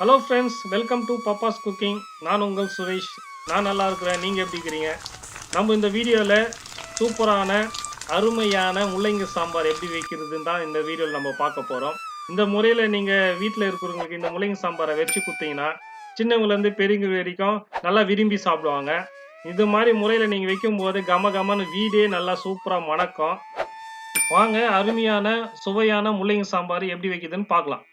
Hello friends welcome to papa's cooking நான் உங்கள் சுரேஷ். நான் நல்லா இருக்கிறேன். நீங்கள் எப்படி இருக்கிறீங்க? நம்ம இந்த வீடியோவில் சூப்பரான அருமையான முள்ளங்கி சாம்பார் எப்படி வைக்கிறதுன்னு தான் இந்த வீடியோவில் நம்ம பார்க்க போகிறோம் இந்த முறையில் நீங்கள் வீட்டில் இருக்கிறவங்களுக்கு இந்த முள்ளங்கி சாம்பாரை வச்சு கொடுத்தீங்கன்னா சின்னவங்கலேருந்து பெரியவங்க வரைக்கும் நல்லா விரும்பி சாப்பிடுவாங்க. இது மாதிரி முறையில் நீங்கள் வைக்கும்போது கம கமன்னு வீடே நல்லா சூப்பராக மணக்கும். வாங்க அருமையான சுவையான முள்ளங்கி சாம்பார் எப்படி வைக்குதுன்னு பார்க்கலாம்.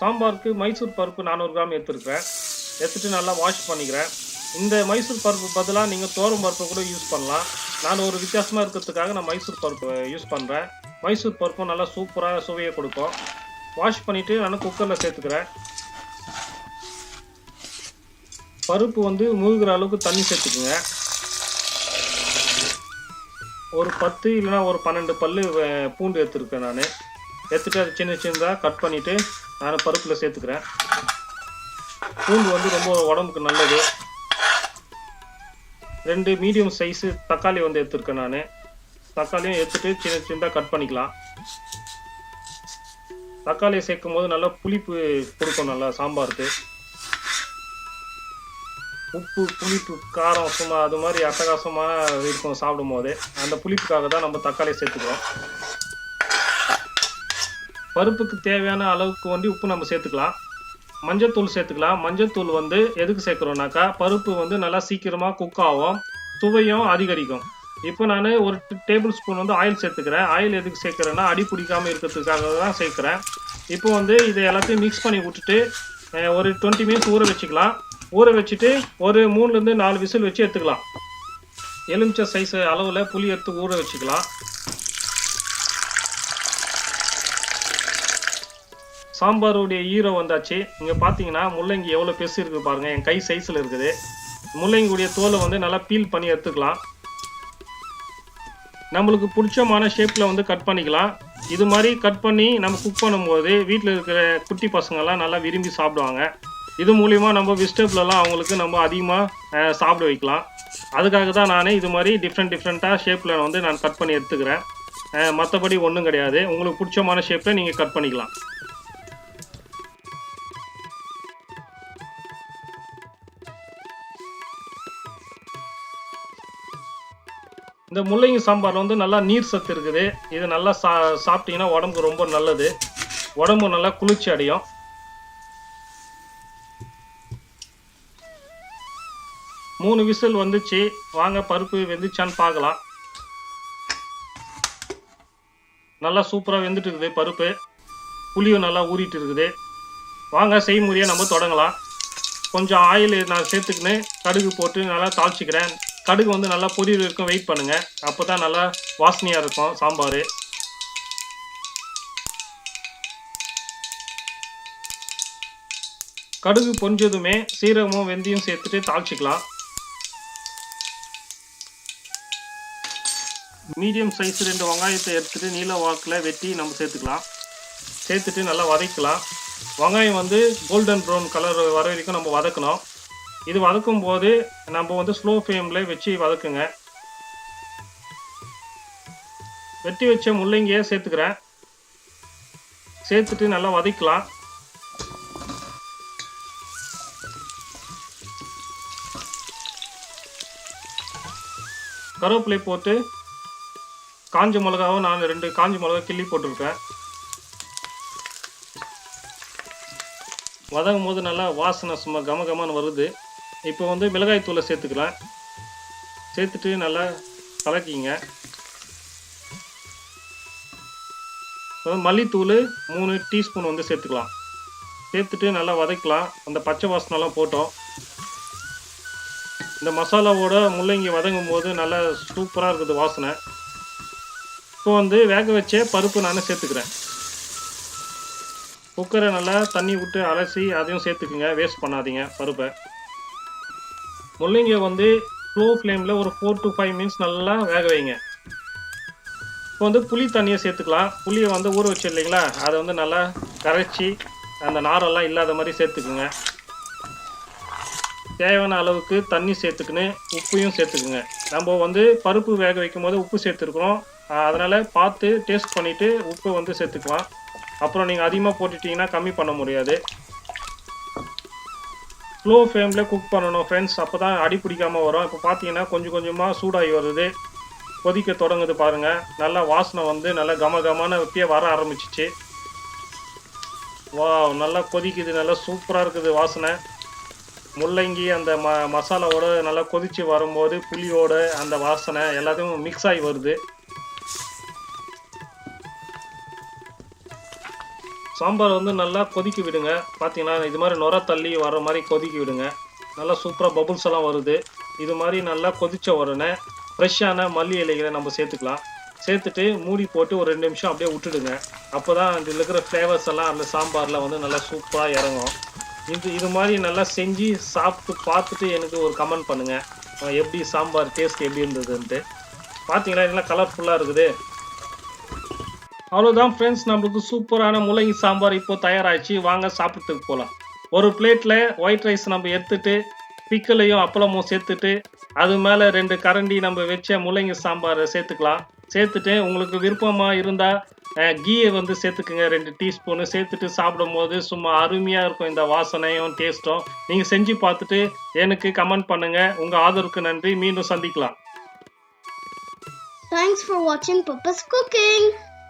சாம்பாருக்கு மைசூர் பருப்பு நானூறு கிராம் எடுத்துருக்கிறேன். எடுத்துட்டு நல்லா வாஷ் பண்ணிக்கிறேன். இந்த மைசூர் பருப்பு பதிலாக நீங்கள் தோரம் பருப்பை கூட யூஸ் பண்ணலாம். நான் ஒரு வித்தியாசமாக இருக்கிறதுக்காக நான் மைசூர் பருப்பு யூஸ் பண்ணுறேன் மைசூர் பருப்பும் நல்லா சூப்பராக சுவையை கொடுக்கும். வாஷ் பண்ணிவிட்டு நான் குக்கரில் சேர்த்துக்கிறேன். பருப்பு வந்து முழுகிற அளவுக்கு தண்ணி சேர்த்துக்குங்க. ஒரு பத்து இல்லைன்னா ஒரு பன்னெண்டு பல்லு பூண்டு எடுத்துருக்கேன் நான். எடுத்துட்டு அது சின்ன சின்னதாக கட் பண்ணிவிட்டு நான் பருப்பில் சேர்த்துக்கிறேன். பூண்டு வந்து ரொம்ப உடம்புக்கு நல்லது. ரெண்டு மீடியம் சைஸு தக்காளி வந்து எடுத்துருக்கேன் நான். தக்காளியும் எடுத்துகிட்டு சின்ன சின்னதாக கட் பண்ணிக்கலாம். தக்காளியை சேர்க்கும் போது நல்லா புளிப்பு கொடுக்கும் நல்லா சாம்பாருக்கு. உப்பு புளிப்பு காரம் சும்மா அது மாதிரி அட்டகாசமாக இருக்கும் சாப்பிடும் போது அந்த புளிப்புக்காக தான் நம்ம தக்காளி சேர்த்துக்கிறோம். பருப்புக்கு தேவையான அளவுக்கு வந்து உப்பு நம்ம சேர்த்துக்கலாம். மஞ்சத்தூள் சேர்த்துக்கலாம். மஞ்சத்தூள் வந்து எதுக்கு சேர்க்குறோம்னாக்கா பருப்பு வந்து நல்லா சீக்கிரமாக குக் ஆகும். சுவையும் அதிகரிக்கும். இப்போ நான் ஒரு டேபிள் ஸ்பூன் வந்து ஆயில் சேர்த்துக்கிறேன். ஆயில் எதுக்கு சேர்க்குறேன்னா அடி பிடிக்காமல் இருக்கிறதுக்காக தான் சேர்க்குறேன். இப்போ வந்து இதை எல்லாத்தையும் மிக்ஸ் பண்ணி விட்டுட்டு ஒரு டுவெண்ட்டி மினிட்ஸ் ஊற வச்சுக்கலாம். ஊற வச்சுட்டு ஒரு மூணுலேருந்து நாலு விசில் வச்சு எடுத்துக்கலாம். எலுமிச்சை சைஸ் அளவில் புளி எடுத்து ஊற வச்சுக்கலாம். சாம்பாருடைய ஈரம் வந்தாச்சு. இங்கே பார்த்தீங்கன்னா முள்ளங்கி எவ்வளோ பெருசு இருக்குது பாருங்கள் என் கை சைஸில் இருக்குது. முள்ளங்கியுடைய தோலை வந்து நல்லா பீல் பண்ணி எடுத்துக்கலாம். நம்மளுக்கு பிடிச்சமான ஷேப்பில் வந்து கட் பண்ணிக்கலாம். இது மாதிரி கட் பண்ணி நம்ம குக் பண்ணும்போது வீட்டில் இருக்கிற குட்டி பசங்கள்லாம் நல்லா விரும்பி சாப்பிடுவாங்க. இது மூலிமா நம்ம வெஜிடபிளெல்லாம் அவங்களுக்கு நம்ம அதிகமாக சாப்பிட வைக்கலாம். அதுக்காக தான் நான் இது மாதிரி டிஃப்ரெண்ட் டிஃப்ரெண்ட்டாக ஷேப்பில் வந்து நான் கட் பண்ணி எடுத்துக்கிறேன். மற்றபடி ஒன்றும் கிடையாது. உங்களுக்கு பிடிச்சமான ஷேப்பில் நீங்கள் கட் பண்ணிக்கலாம். இந்த முள்ளங்கி சாம்பார் வந்து நல்லா நீர் சத்து இருக்குது. இது நல்லா சா சாப்பிட்டீங்கன்னா உடம்புக்கு ரொம்ப நல்லது. உடம்பு நல்லா குளிர்ச்சி அடையும். மூணு விசில் வந்துச்சு. வாங்க பருப்பு வெந்துச்சான்னு பார்க்கலாம். நல்லா சூப்பராக வெந்துட்டு இருக்குது பருப்பு. புளியும் நல்லா ஊறிட்டு இருக்குது. வாங்க செய்முறையை நம்ம தொடங்கலாம். கொஞ்சம் ஆயில் நான் சேர்த்துக்கின்னு கடுகு போட்டு நல்லா தாளிச்சிக்கிறேன். கடுகு வந்து நல்லா பொரியல் வரைக்கும் வெயிட் பண்ணுங்க. அப்போ தான் நல்லா வாசனையாக இருக்கும் சாம்பார். கடுகு பொஞ்சதுமே சீரகமும் வெந்தயம் சேர்த்துட்டு தாளிச்சிக்கலாம். மீடியம் சைஸ் ரெண்டு வெங்காயத்தை எடுத்துட்டு நீல வாக்கில் வெட்டி நம்ம சேர்த்துக்கலாம். சேர்த்துட்டு நல்லா வதக்கலாம். வெங்காயம் வந்து கோல்டன் ப்ரௌன் கலர் வர வரைக்கும் நம்ம வதக்கணும். இது வதக்கும் போது நம்ம வந்து ஸ்லோ ஃப்ளேமில் வச்சு வதக்குங்க. வெட்டி வச்ச முள்ளங்கியை சேர்த்துக்கிறேன். சேர்த்துட்டு நல்லா வதக்கலாம். கருவேப்பிலை போட்டு காஞ்ச மிளகாவும் நான் ரெண்டு காஞ்ச மிளகா கிள்ளி போட்டிருக்கேன். வதங்கும் போது நல்லா வாசனை சும்மா கம கமன்னு வருது. இப்போ வந்து மிளகாய் தூளை சேர்த்துக்கலாம். சேர்த்துட்டு நல்லா கலக்கிங்க. மல்லித்தூள் மூணு டீஸ்பூன் வந்து சேர்த்துக்கலாம். சேர்த்துட்டு நல்லா வதக்கலாம். அந்த பச்சை வாசனைலாம் போட்டோம். இந்த மசாலாவோட முள்ளங்கி வதங்கும் போது நல்லா சூப்பராக இருக்குது வாசனை. இப்போ வந்து வேக வச்ச பருப்பு நான் சேர்த்துக்கிறேன். குக்கரை நல்லா தண்ணி விட்டு அலசி அதையும் சேர்த்துக்குங்க. வேஸ்ட் பண்ணாதீங்க பருப்பை. முள்ளங்கியை வந்து ஸ்லோ ஃப்ளேமில் ஒரு ஃபோர் டு ஃபைவ் மினிட்ஸ் நல்லா வேக வைங்க. இப்போ வந்து புளி தண்ணியை சேர்த்துக்கலாம். புளியை வந்து ஊற வச்சு இல்லைங்களா? அதை வந்து நல்லா கரைச்சி அந்த நாரெல்லாம் இல்லாத மாதிரி சேர்த்துக்குங்க. தேவையான அளவுக்கு தண்ணி சேர்த்துக்கின்னு உப்பையும் சேர்த்துக்குங்க. நம்ம வந்து பருப்பு வேக வைக்கும் போது உப்பு சேர்த்துருக்குறோம். அதனால் பார்த்து டேஸ்ட் பண்ணிவிட்டு உப்பு வந்து சேர்த்துக்கலாம். அப்புறம் நீங்கள் அதிகமாக போட்டுட்டிங்கன்னா கம்மி பண்ண முடியாது. ஸ்லோ ஃப்ளேமில் குக் பண்ணணும் ஃப்ரெண்ட்ஸ் அப்போ தான் அடி பிடிக்காமல் வரும். இப்போ பார்த்தீங்கன்னா கொஞ்சம் கொஞ்சமாக சூடாகி வருது. கொதிக்க தொடங்குது பாருங்கள் நல்லா வாசனை வந்து நல்லா கம கமான இப்பயே வர ஆரம்பிச்சிச்சு. வா நல்லா கொதிக்குது. நல்லா சூப்பராக இருக்குது வாசனை. முள்ளங்கி அந்த ம மசாலாவோட நல்லா கொதிச்சு வரும்போது புளியோட அந்த வாசனை எல்லாத்தையும் மிக்ஸ் ஆகி வருது. சாம்பார் வந்து நல்லா கொதிக்க விடுங்க. பார்த்தீங்கன்னா இது மாதிரி நுர தள்ளி வர மாதிரி கொதிக்க விடுங்க. நல்லா சூப்பராக பபுள்ஸ் எல்லாம் வருது. இது மாதிரி நல்லா கொதிச்ச உடனே ஃப்ரெஷ்ஷான மல்லி இலைகளை நம்ம சேர்த்துக்கலாம். சேர்த்துட்டு மூடி போட்டு ஒரு ரெண்டு நிமிஷம் அப்படியே விட்டுடுங்க. அப்போ தான் இதில் இருக்கிற ஃப்ளேவர்ஸ் எல்லாம் அந்த சாம்பாரில் வந்து நல்லா சூப்பராக இறங்கும். இது இது மாதிரி நல்லா செஞ்சு சாப்பிட்டு பார்த்துட்டு எனக்கு ஒரு கமெண்ட் பண்ணுங்கள் எப்படி சாம்பார் டேஸ்ட் எப்படி இருந்ததுன்ட்டு. பார்த்தீங்களா இதெல்லாம் கலர்ஃபுல்லாக இருக்குது. அவ்வளோதான் ஃப்ரெண்ட்ஸ் நம்மளுக்கு சூப்பரான முள்ளங்கி சாம்பார் இப்போ தயாராகிச்சு வாங்க சாப்பிட்றதுக்கு போகலாம் ஒரு பிளேட்டில் ஒயிட் ரைஸ் நம்ம எடுத்துட்டு பிக்கலையும் அப்பளமும் சேர்த்துட்டு அது மேலே ரெண்டு கரண்டி நம்ம வச்ச முள்ளங்கி சாம்பாரை சேர்த்துக்கலாம். சேர்த்துட்டு உங்களுக்கு விருப்பமாக இருந்தால் கீயை வந்து சேர்த்துக்குங்க. ரெண்டு டீஸ்பூனு சேர்த்துட்டு சாப்பிடும்போது சும்மா அருமையாக இருக்கும் இந்த வாசனையும் டேஸ்ட்டும் நீங்கள் செஞ்சு பார்த்துட்டு எனக்கு கமெண்ட் பண்ணுங்கள் உங்கள் ஆதரவுக்கு நன்றி. மீண்டும் சந்திக்கலாம். Thanks for watching Papa's Cooking.